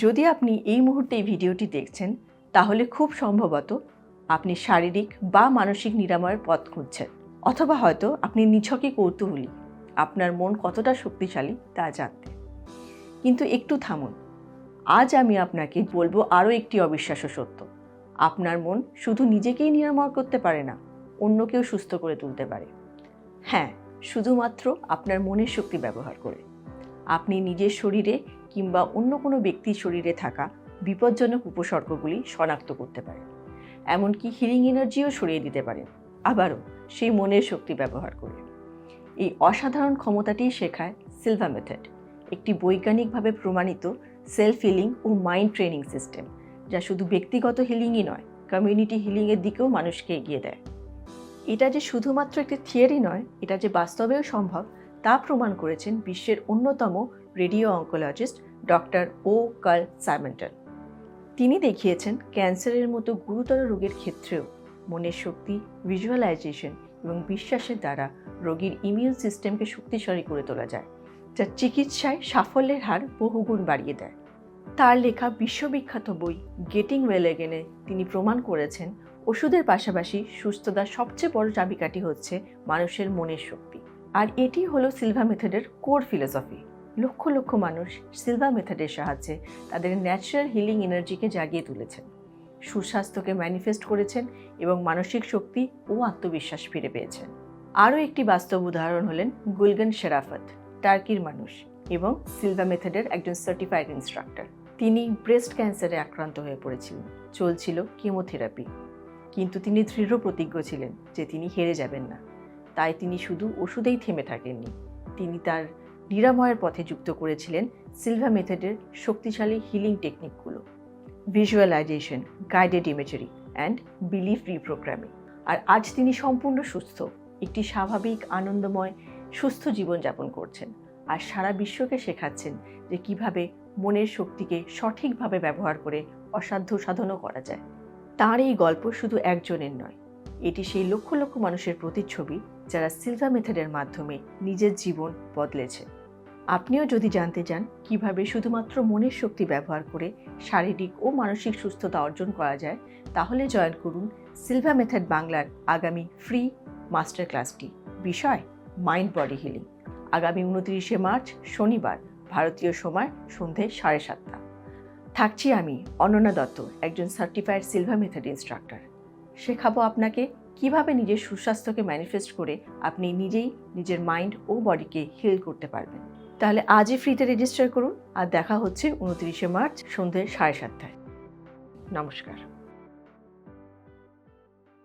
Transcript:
যদি আপনি এই মুহূর্তে এই ভিডিওটি দেখছেন, তাহলে খুব সম্ভবত আপনি শারীরিক বা মানসিক নিরাময়ের পথ খুঁজছেন। অথবা হয়তো আপনি নিছকই কৌতূহলী, আপনার মন কতটা শক্তিশালী তা জানতে। কিন্তু একটু থামুন। আজ আমি আপনাকে বলব আরও একটি অবিশ্বাস্য সত্য। আপনার মন শুধু নিজেকেই নিরাময় করতে পারে না, অন্যকেও সুস্থ করে তুলতে পারে। হ্যাঁ শুধুমাত্র আপনার মনের শক্তি ব্যবহার করে। আপনি নিজের শরীরে কিংবা অন্য কোনো ব্যক্তির শরীরে থাকা বিপজ্জনক উপসর্গগুলি শনাক্ত করতে পারেন এমনকি হিলিং এনার্জিও সরিয়ে দিতে পারেন আবারও সেই মনের শক্তি ব্যবহার করে। এই অসাধারণ ক্ষমতাটি শেখায় সিলভা মেথড একটি বৈজ্ঞানিকভাবে প্রমাণিত সেলফ হিলিং ও মাইন্ড ট্রেনিং সিস্টেম যা শুধু ব্যক্তিগত হিলিংই নয় কমিউনিটি হিলিংয়ের দিকেও মানুষকে এগিয়ে দেয়। এটা যে শুধুমাত্র একটি থিওরি নয়, এটা যে বাস্তবেও সম্ভব, তা প্রমাণ করেছেন বিশ্বের অন্যতম radio oncologist doctor O Carl Simonton. তিনি দেখিয়েছেন, ক্যান্সারের মতো গুরুতর রোগের ক্ষেত্রেও মনের শক্তি ভিজুয়ালাইজেশন এবং বিশ্বাসের দ্বারা রোগীর ইমিউন সিস্টেমকে শক্তিশালী করে তোলা যায়, যা চিকিৎসায় সাফল্যের হার বহুগুণ বাড়িয়ে দেয়। তার লেখা বিশ্ববিখ্যাত বই গেটিং ওয়েল এগেনে তিনি প্রমাণ করেছেন, ওষুধের পাশাপাশি সুস্থতার সবচেয়ে বড় চাবিকাঠি হচ্ছে মানুষের মনের শক্তি। আর এটি হলো সিলভা মেথডের কোর ফিলোসফি লক্ষ লক্ষ মানুষ সিলভা মেথডের সাহায্যে তাদের ন্যাচারাল হিলিং এনার্জিকে জাগিয়ে তুলেছেন। সুস্বাস্থ্যকে ম্যানিফেস্ট করেছেন এবং মানসিক শক্তি ও আত্মবিশ্বাস ফিরে পেয়েছেন। আরও একটি বাস্তব উদাহরণ হলেন গুলগান শেরাফত টার্কির মানুষ এবং সিলভা মেথডের একজন সার্টিফাইড ইনস্ট্রাক্টর তিনি ব্রেস্ট ক্যান্সারে আক্রান্ত হয়ে পড়েছিলেন, চলছিল কেমোথেরাপি কিন্তু তিনি দৃঢ় প্রতিজ্ঞ ছিলেন যে তিনি হেরে যাবেন না। তাই তিনি শুধু ওষুধেই থেমে থাকেননি। তিনি তার নিরাময়ের পথে যুক্ত করেছিলেন সিলভা মেথডের শক্তিশালী healing টেকনিকগুলো visualisation guided imagery and belief reprogramming আর আজ তিনি সম্পূর্ণ সুস্থ, একটি স্বাভাবিক, আনন্দময়, সুস্থ জীবনযাপন করছেন। আর সারা বিশ্বকে শেখাচ্ছেন যে কীভাবে মনের শক্তিকে সঠিকভাবে ব্যবহার করে অসাধ্য সাধনও করা যায়। তার এই গল্প শুধু একজনের নয়, এটি সেই লক্ষ লক্ষ মানুষের প্রতিচ্ছবি যারা সিলভা মেথডের মাধ্যমে নিজের জীবন বদলেছে। আপনিও যদি জানতে চান কীভাবে শুধুমাত্র মনের শক্তি ব্যবহার করে শারীরিক ও মানসিক সুস্থতা অর্জন করা যায়, তাহলে জয়েন করুন সিলভা মেথড বাংলার আগামী ফ্রি মাস্টার ক্লাসটি বিষয়, মাইন্ড বডি হিলিং। আগামী উনত্রিশে মার্চ শনিবার, ভারতীয় সময় সন্ধে সাড়ে সাতটা। থাকছি আমি, অনন্যা দত্ত, একজন সার্টিফাইড সিলভা মেথড ইনস্ট্রাক্টর শেখাবো আপনাকে কীভাবে নিজের সুস্বাস্থ্যকে ম্যানিফেস্ট করে আপনি নিজেই নিজের মাইন্ড ও বডিকে হিল করতে পারবেন। তাহলে আজই ফ্রিতে রেজিস্টার করুন আর দেখা হচ্ছে উনত্রিশে মার্চ সন্ধ্যে সাড়ে সাতটায়। নমস্কার।